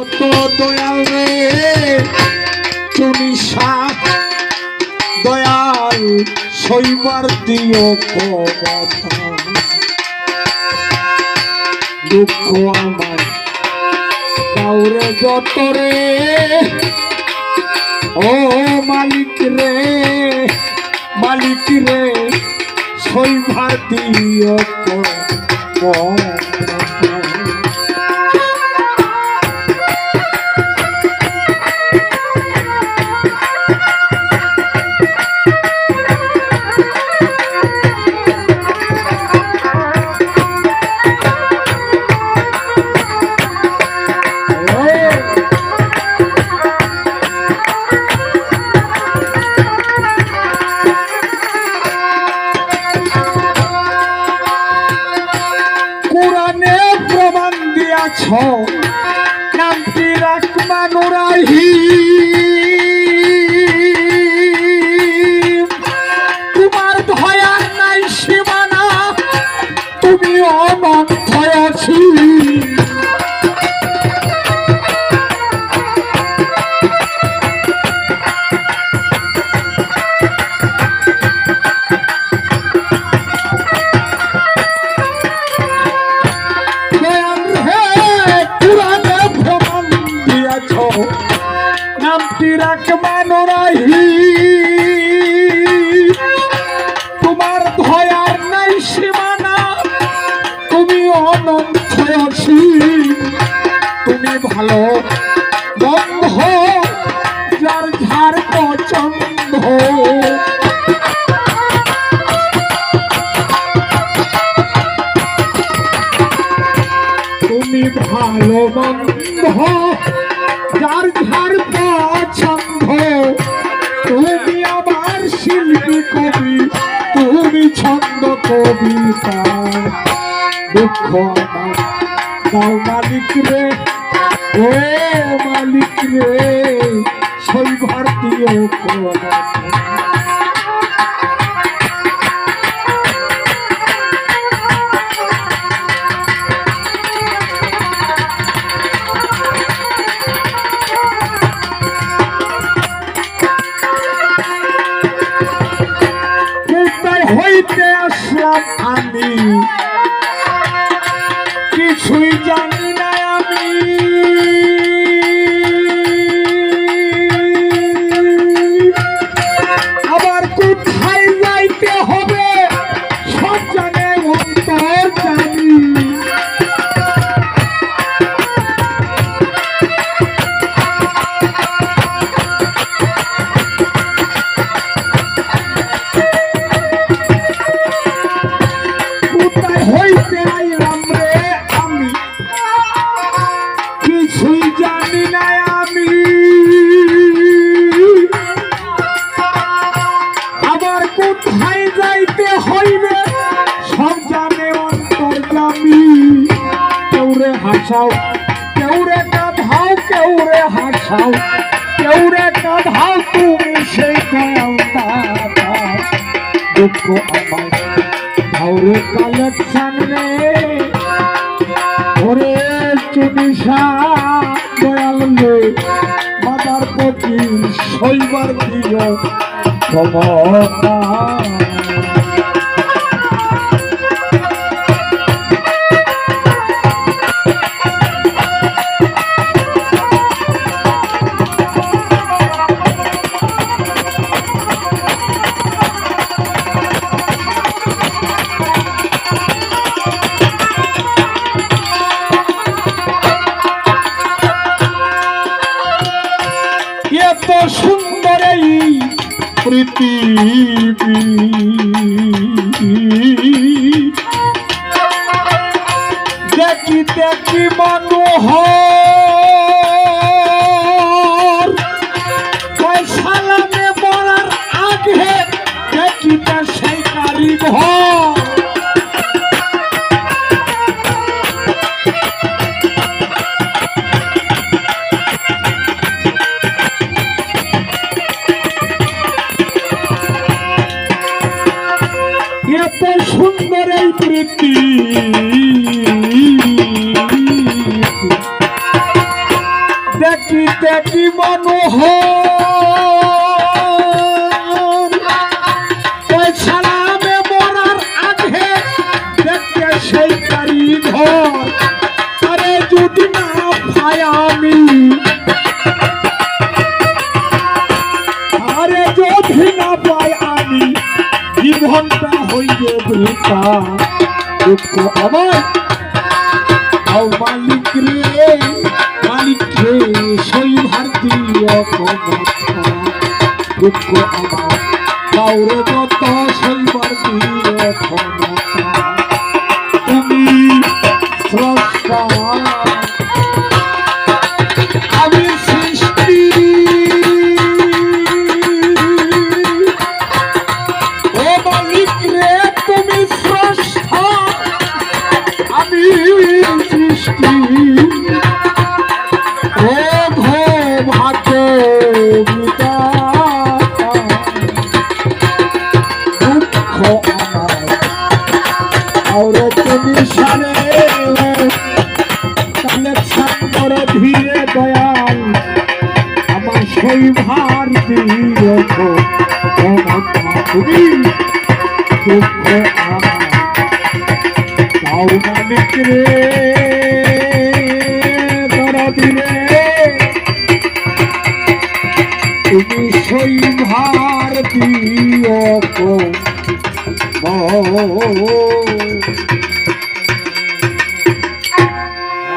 কত দয়াল রে তুমি সাপ, দয়াল শৈবার দিও দুঃখ আমার কাউরে যত রে মালিক রে মালিক রে শৈবার Oh. নামটি রাখমানুরাহি তোমার ভয়ার নাই সীমানা, তুমি অনন্ত তুমি ভালো বন্ধ, যার ঝাড় পছন্দ। তুমি ভালো বন্ধ, যার শিল্পী কবি তুমি ছন্দ কবিতা। দুঃখ দাও মালিক রে ও মালিক রে সেই ভারতীয় হাসাও। কেউ রে কাঁধাও কেউ রে হাসাও। কেউ রে কাঁধাও, তুমি সেই দুঃখ আমার হাওরে কালেকশন রে। ওরে চুনিশা দয়াল রে। মাদার প্রতি শৈবার দিও ক্ষমতা পৃথিবী দেখি দেখি মনোহর। আমার এই প্রীতি দেখি দেখি মনোহর। তো আমার আও মালিক রে মালিক রে সেই ভারতীয় দুঃখ আমার কাউরে ভারতী তুমি। দুঃখ আমার মালিক রে দিলে। তুমি সেই ভারতীয়